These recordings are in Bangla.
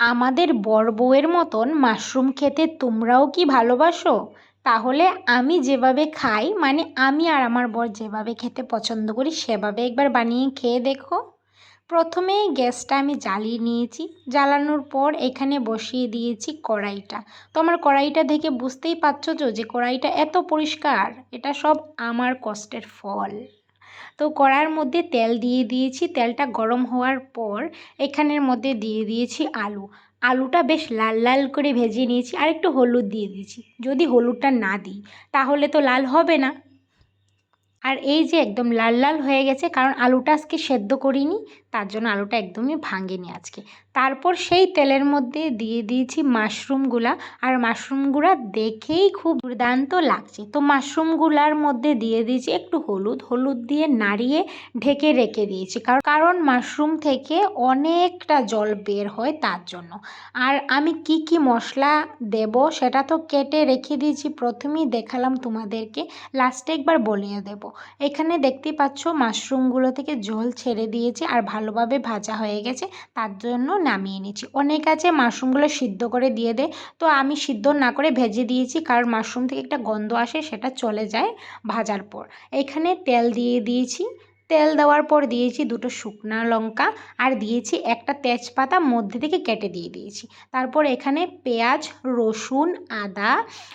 আমাদের বর বউয়ের মতন মাশরুম খেতে তোমরাও কি ভালোবাসো? তাহলে আমি যেভাবে খাই মানে আমি আর আমার বর যেভাবে খেতে পছন্দ করি, সেভাবে একবার বানিয়ে খেয়ে দেখো। প্রথমে গ্যাসটা আমি জ্বালিয়ে নিয়েছি। জ্বালানোর পর এখানে বসিয়ে দিয়েছি কড়াইটা। তো আমার কড়াইটা দেখে বুঝতেই পারছ যে কড়াইটা এত পরিষ্কার, এটা সব আমার কষ্টের ফল। তো কড়ার মধ্যে তেল দিয়ে দিয়েছি। তেলটা গরম হওয়ার পর এখানের মধ্যে দিয়ে দিয়েছি আলু। আলুটা বেশ লাল লাল করে ভেজে নিয়েছি আর একটু হলুদ দিয়ে দিয়েছি। যদি হলুদটা না দিই, তাহলে তো লাল হবে না। আর এই যে একদম লাল লাল হয়ে গেছে, কারণ আলুটা আজকে সেদ্ধ করিনি তার জন্য আলুটা একদমই ভাঙেনি আজকে। তারপর সেই তেলের মধ্যে দিয়ে দিয়েছি মাশরুমগুলা আর মাশরুমগুলা দেখেই খুব দুর্দান্ত লাগছে। তো মাশরুমগুলার মধ্যে দিয়ে দিয়েছি একটু হলুদ। হলুদ দিয়ে নাড়িয়ে ঢেকে রেখে দিয়েছি। কারণ কারণ মাশরুম থেকে অনেকটা জল বের হয় তার জন্য। আর আমি কি কি মশলা দেব সেটা তো কেটে রেখে দিয়েছি। প্রথমেই দেখালাম তোমাদেরকে। লাস্টে একবার বলিয়ে দেব। এখানে দেখতে পাচ্ছ মাশরুমগুলো থেকে জল ছেড়ে দিয়েছি। আর ভালোভাবে ভাজা হয়ে গেছে, তার জন্য নামিয়ে নিচ্ছি। অনেক আছে, মাশরুমগুলো সিদ্ধ করে দিয়ে দেয় তো আমি সিদ্ধ না করে ভেজে দিয়েছি, কারণ মাশরুম থেকে একটা গন্ধ আসে, সেটা চলে যায় ভাজার পর। এখানে তেল দিয়ে দিয়েছি। তেল দেওয়ার পর দিয়েছি দুটো শুকনো লঙ্কা আর দিয়েছি একটা তেজপাতা, মধ্যে থেকে কেটে দিয়ে দিয়েছি। তারপর এখানে পেঁয়াজ, রসুন, আদা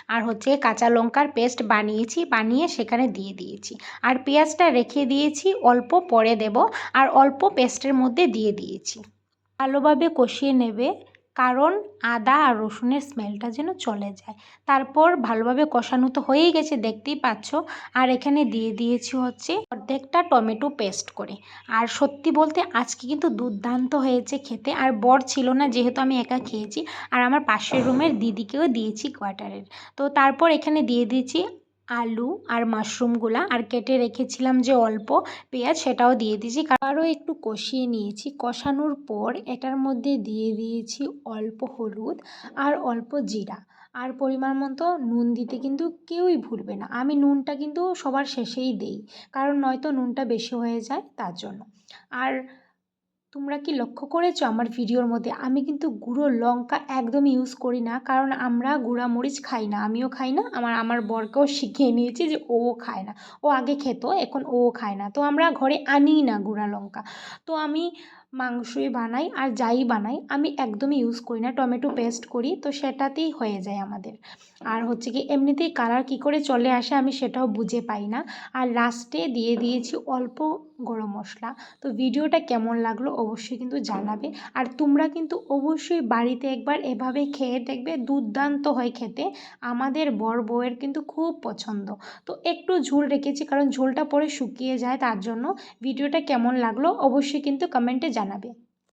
আর হচ্ছে কাঁচা লঙ্কার পেস্ট বানিয়েছি, বানিয়ে সেখানে দিয়ে দিয়েছি। আর পেঁয়াজটা রেখে দিয়েছি, অল্প পরে দেব। আর অল্প পেস্টের মধ্যে দিয়ে দিয়েছি। ভালোভাবে কষিয়ে নেবে। কারণ আদা আর রসুনের স্মেলটা যেন চলে যায়। তারপর ভালোভাবে কষানো তো হয়েই গেছে, দেখতেই পাচ্ছ। আর এখানে দিয়ে দিয়েছি হচ্ছে অর্ধেকটা টমেটো পেস্ট করে। আর সত্যি বলতে আজকে কিন্তু দুর্দান্ত হয়েছে খেতে। আর বর ছিল না, যেহেতু আমি একা খেয়েছি। আর আমার পাশের রুমের দিদিকেও দিয়েছি কোয়ার্টারের। তো তারপর এখানে দিয়ে দিয়েছি আলু আর মাশরুমগুলা আর কেটে রেখেছিলাম যে অল্প পেঁয়াজ সেটাও দিয়ে দিয়েছি। আরও একটু কষিয়ে নিয়েছি। কষানোর পর এটার মধ্যে দিয়ে দিয়েছি অল্প হলুদ আর অল্প জিরা। আর পরিমাণ মতো নুন দিতে কিন্তু কেউই ভুলবে না। আমি নুনটা কিন্তু সবার শেষেই দিই। কারণ নয়তো নুনটা বেশি হয়ে যায় তার জন্য। আর তোমরা কি লক্ষ্য করেছ আমার ভিডিওর মধ্যে? আমি কিন্তু গুঁড়ো লঙ্কা একদম ইউজ করি না, কারণ আমরা গুঁড়া মরিচ খাই না, আমিও খাই না, আমার আমার বরকেও শিখিয়ে নিয়েছি যে ও খায় না। ও আগে খেত, এখন ও খায় না। তো আমরা ঘরে আনি না গুঁড়া লঙ্কা। তো আমি মাংসই বানাই আর যাই বানাই, আমি একদমই ইউজ করি না। টমেটো পেস্ট করি, তো সেটাতেই হয়ে যায় আমাদের। আর হচ্ছে কি, এমনিতেই কালার কি করে চলে আসে আমি সেটাও বুঝে পাই না। আর লাস্টে দিয়ে দিয়েছি অল্প গরম মশলা। তো ভিডিওটা কেমন লাগল অবশ্যই কিন্তু জানাবে। আর তোমরা কিন্তু অবশ্যই বাড়িতে একবার এভাবে খেয়ে দেখবে, দুর্দান্ত হয় খেতে। আমাদের বর বউয়ের কিন্তু খুব পছন্দ। তো একটু ঝোল রেখেছি, কারণ ঝোলটা পরে শুকিয়ে যায়, তার জন্য। ভিডিওটা কেমন লাগল অবশ্যই কিন্তু কমেন্টে জানাবে।